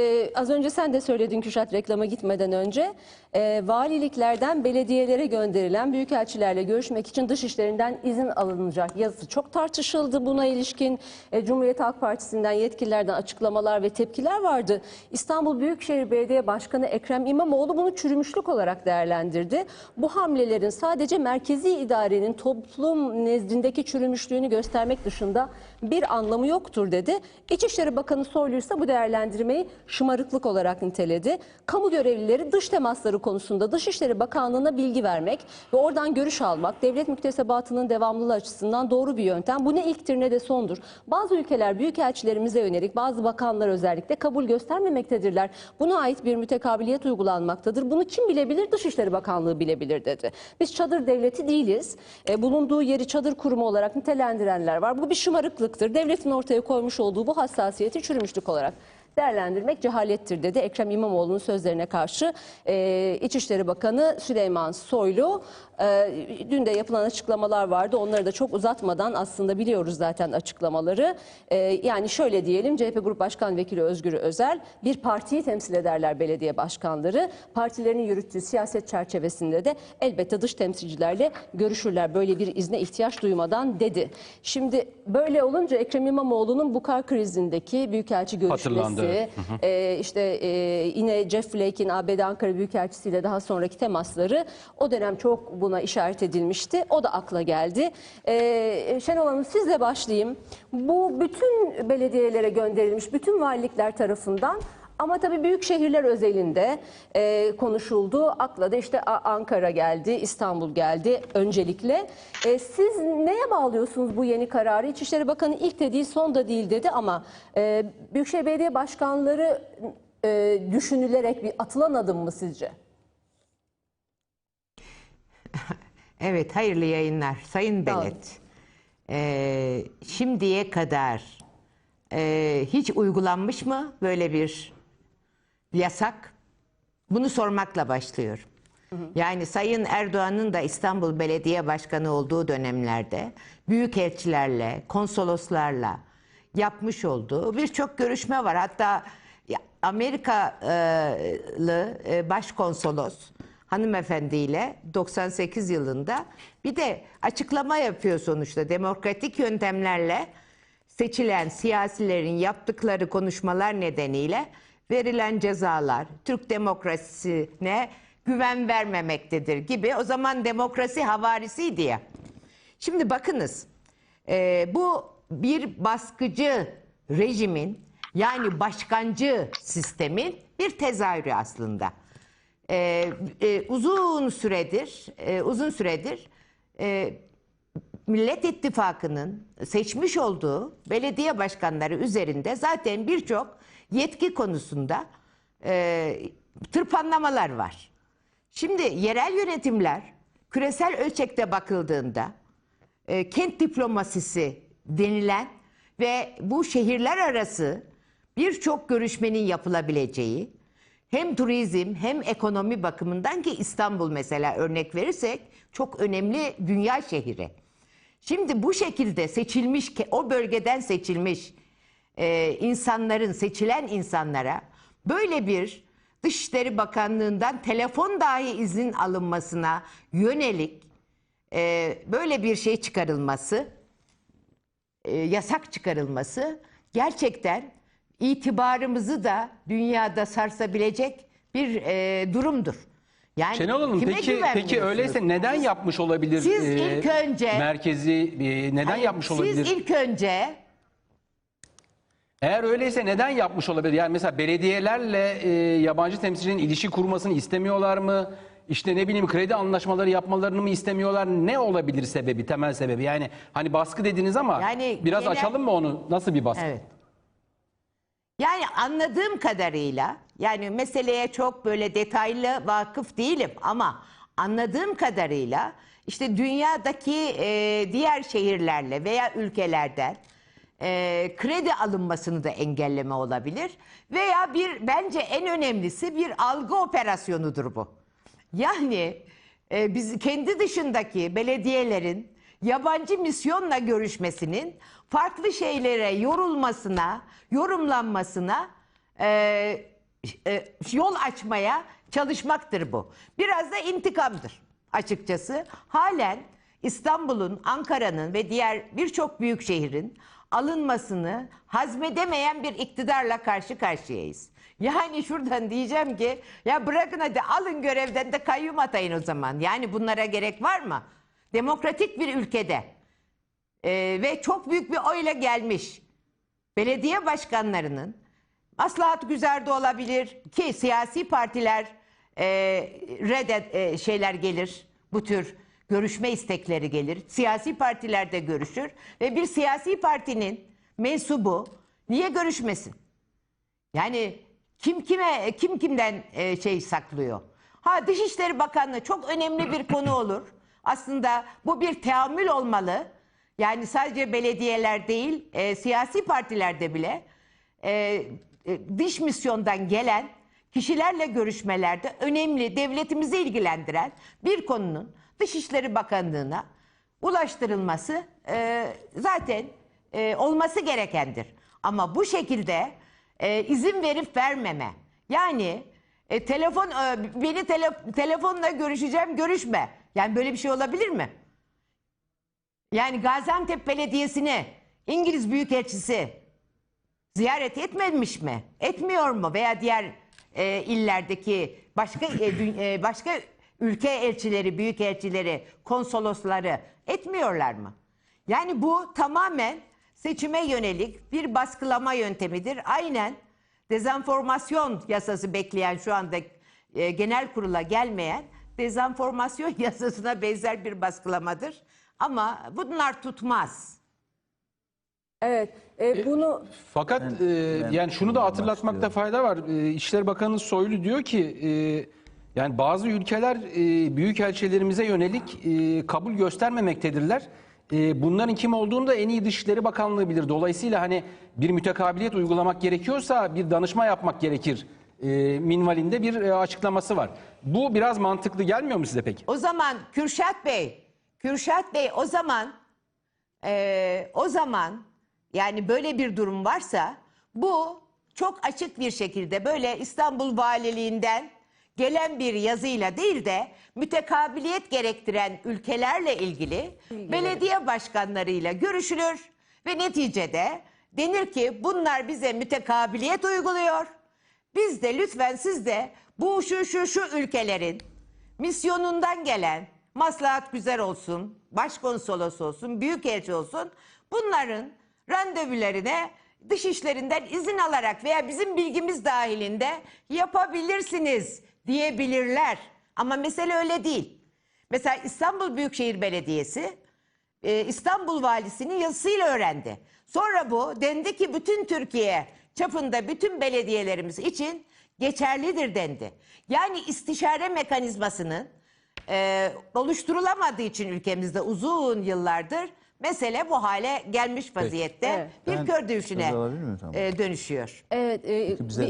Ee, az önce sen de söyledin Kürşat reklama gitmeden önce. Ee, valiliklerden belediyelere gönderilen büyükelçilerle görüşmek için dışişlerinden izin alınacak yazısı çok tartışıldı. Buna ilişkin e, Cumhuriyet Halk Partisi'nden yetkililerden açıklamalar ve tepkiler vardı. İstanbul Büyükşehir Belediye Başkanı Ekrem İmamoğlu bunu çürümüşlük olarak değerlendirdi. Bu hamlelerin sadece merkezi idarenin toplum nezdindeki çürümüşlüğünü göstermek dışında bir anlamı yoktur dedi. İçişleri Bakanı Soylu ise bu değerlendirmeyi şımarıklık olarak niteledi. Kamu görevlileri dış temasları konusunda Dışişleri Bakanlığı'na bilgi vermek ve oradan görüş almak devlet müktesebatının devamlılığı açısından doğru bir yöntem. Bu ne ilktir ne de sondur. Bazı ülkeler büyükelçilerimize yönelik bazı bakanlar özellikle kabul göstermemektedirler. Buna ait bir mütekabiliyet uygulanmaktadır. Bunu kim bilebilir? Dışişleri Bakanlığı bilebilir dedi. Biz çadır devleti değiliz. E, bulunduğu yeri çadır kurumu olarak nitelendirenler var. Bu bir şımarıklıktır. Devletin ortaya koymuş olduğu bu hassasiyeti çürümüşlük olarak değerlendirmek cehalettir dedi. Ekrem İmamoğlu'nun sözlerine karşı e, İçişleri Bakanı Süleyman Soylu e, dün de yapılan açıklamalar vardı. Onları da çok uzatmadan aslında biliyoruz zaten açıklamaları. E, yani şöyle diyelim CHP Grup Başkan Vekili Özgür Özel bir partiyi temsil ederler belediye başkanları. Partilerin yürüttüğü siyaset çerçevesinde de elbette dış temsilcilerle görüşürler. Böyle bir izne ihtiyaç duymadan dedi. Şimdi böyle olunca Ekrem İmamoğlu'nun Bukar krizindeki büyükelçi görüşmesi, Hatırlandı, evet. e, işte e, yine Jeff Flake'in ABD Ankara Büyükelçisi'yle daha sonraki temasları o dönem çok buna işaret edilmişti. O da akla geldi. E, Şenol Hanım sizle başlayayım. Bu bütün belediyelere gönderilmiş, bütün valilikler tarafından ama tabii büyük şehirler özelinde e, konuşuldu. Akla da işte Ankara geldi, İstanbul geldi öncelikle. E, siz neye bağlıyorsunuz bu yeni kararı? İçişleri Bakanı ilk de değil son da değil dedi ama e, Büyükşehir Belediye Başkanları e, düşünülerek bir atılan adım mı sizce? Evet, hayırlı yayınlar. Sayın. Belet, ee, şimdiye kadar ee, hiç uygulanmış mı böyle bir yasak? Bunu sormakla başlıyorum. Yani Sayın Erdoğan'ın da İstanbul Belediye Başkanı olduğu dönemlerde büyükelçilerle, konsoloslarla yapmış olduğu birçok görüşme var. Hatta Amerikalı e, başkonsolos hanımefendiyle 98 yılında bir de açıklama yapıyor sonuçta demokratik yöntemlerle seçilen siyasilerin yaptıkları konuşmalar nedeniyle verilen cezalar Türk demokrasisine güven vermemektedir gibi. O zaman demokrasi havarisiydi ya. Şimdi bakınız e, bu bir baskıcı rejimin yani başkancı sistemin bir tezahürü aslında. E, e, uzun süredir e, uzun süredir e, Millet İttifakı'nın seçmiş olduğu belediye başkanları üzerinde zaten birçok yetki konusunda e, tırpanlamalar var. Şimdi yerel yönetimler küresel ölçekte bakıldığında e, kent diplomasisi denilen ve bu şehirler arası birçok görüşmenin yapılabileceği hem turizm hem ekonomi bakımından ki İstanbul mesela örnek verirsek çok önemli dünya şehri. Şimdi bu şekilde seçilmiş o bölgeden seçilmiş e, insanların seçilen insanlara böyle bir Dışişleri Bakanlığı'ndan telefon dahi izin alınmasına yönelik e, böyle bir şey çıkarılması, e, yasak çıkarılması gerçekten itibarımızı da dünyada sarsabilecek bir e, durumdur. Yani Şenol Hanım peki peki öyleyse neden yapmış olabilir? Siz e, ilk önce- merkezi e, neden Hayır, yapmış olabilir? Siz ilk önce Eğer öyleyse neden yapmış olabilir? Yani mesela belediyelerle e, yabancı temsilcinin ilişki kurmasını istemiyorlar mı? İşte ne bileyim kredi anlaşmaları yapmalarını mı istemiyorlar? Ne olabilir sebebi, temel sebebi? Yani hani baskı dediniz ama Yani biraz genel- açalım mı onu? Nasıl bir baskı? Evet. Yani anladığım kadarıyla yani meseleye çok böyle detaylı vakıf değilim ama anladığım kadarıyla işte dünyadaki e, diğer şehirlerle veya ülkelerden e, kredi alınmasını da engelleme olabilir veya bir bence en önemlisi bir algı operasyonudur bu. Yani e, biz kendi dışındaki belediyelerin yabancı misyonla görüşmesinin farklı şeylere yorulmasına, yorumlanmasına e, e, yol açmaya çalışmaktır bu. Biraz da intikamdır açıkçası. Halen İstanbul'un, Ankara'nın ve diğer birçok büyük şehrin alınmasını hazmedemeyen bir iktidarla karşı karşıyayız. Yani şuradan diyeceğim ki ya bırakın hadi alın görevden de kayyum atayın o zaman. Yani bunlara gerek var mı? Demokratik bir ülkede e, ve çok büyük bir oyla gelmiş belediye başkanlarının maslahat güzerde olabilir ki siyasi partiler e, redet e, şeyler gelir bu tür görüşme istekleri gelir. Siyasi partiler de görüşür ve bir siyasi partinin mensubu niye görüşmesin? Yani kim kime kim kimden e, şey saklıyor? Ha Dışişleri Bakanlığı çok önemli bir konu olur. Aslında bu bir teamül olmalı. Yani sadece belediyeler değil, e, siyasi partilerde bile e, e, dış misyondan gelen kişilerle görüşmelerde önemli, devletimizi ilgilendiren bir konunun Dışişleri Bakanlığı'na ulaştırılması e, zaten e, olması gerekendir. Ama bu şekilde e, izin verip vermeme. Yani e, telefon e, beni tele- telefonla görüşeceğim görüşme. Yani böyle bir şey olabilir mi? Yani Gaziantep Belediyesi'ni İngiliz Büyükelçisi ziyaret etmemiş mi? Etmiyor mu? Veya diğer e, illerdeki başka e, dü- e, başka ülke elçileri, büyük elçileri, konsolosları etmiyorlar mı? Yani bu tamamen seçime yönelik bir baskılama yöntemidir. Aynen dezenformasyon yasası bekleyen şu anda e, genel kurula gelmeyen dezenformasyon yasasına benzer bir baskılamadır. Ama bunlar tutmaz. Evet, e, bunu Fakat e, yani şunu da hatırlatmakta fayda var. E, İçişleri Bakanı Soylu diyor ki e, yani bazı ülkeler e, büyükelçilerimize yönelik e, kabul göstermemektedirler. E, bunların kim olduğunu da en iyi Dışişleri Bakanlığı bilir. Dolayısıyla hani bir mütekabiliyet uygulamak gerekiyorsa bir danışma yapmak gerekir. E, minvalinde bir e, açıklaması var. Bu biraz mantıklı gelmiyor mu size peki? O zaman Kürşat Bey, Kürşat Bey o zaman eee, o zaman yani böyle bir durum varsa bu çok açık bir şekilde böyle İstanbul Valiliğinden gelen bir yazıyla değil de mütekabiliyet gerektiren ülkelerle ilgili belediye başkanlarıyla görüşülür ve neticede denir ki bunlar bize mütekabiliyet uyguluyor. Biz de lütfen siz de bu şu şu şu ülkelerin misyonundan gelen maslahat güzel olsun, başkonsolos olsun, büyükelçi olsun bunların randevularına dışişlerinden izin alarak veya bizim bilgimiz dahilinde yapabilirsiniz diyebilirler. Ama mesele öyle değil. Mesela İstanbul Büyükşehir Belediyesi e, İstanbul Valisi'nin yazısıyla öğrendi. Sonra bu dendi ki bütün Türkiye çapında bütün belediyelerimiz için geçerlidir dendi. Yani istişare mekanizmasının e, oluşturulamadığı için ülkemizde uzun yıllardır mesele bu hale gelmiş vaziyette Evet. bir Ben kör? Tamam. e, dönüşüyor. evet e, bize de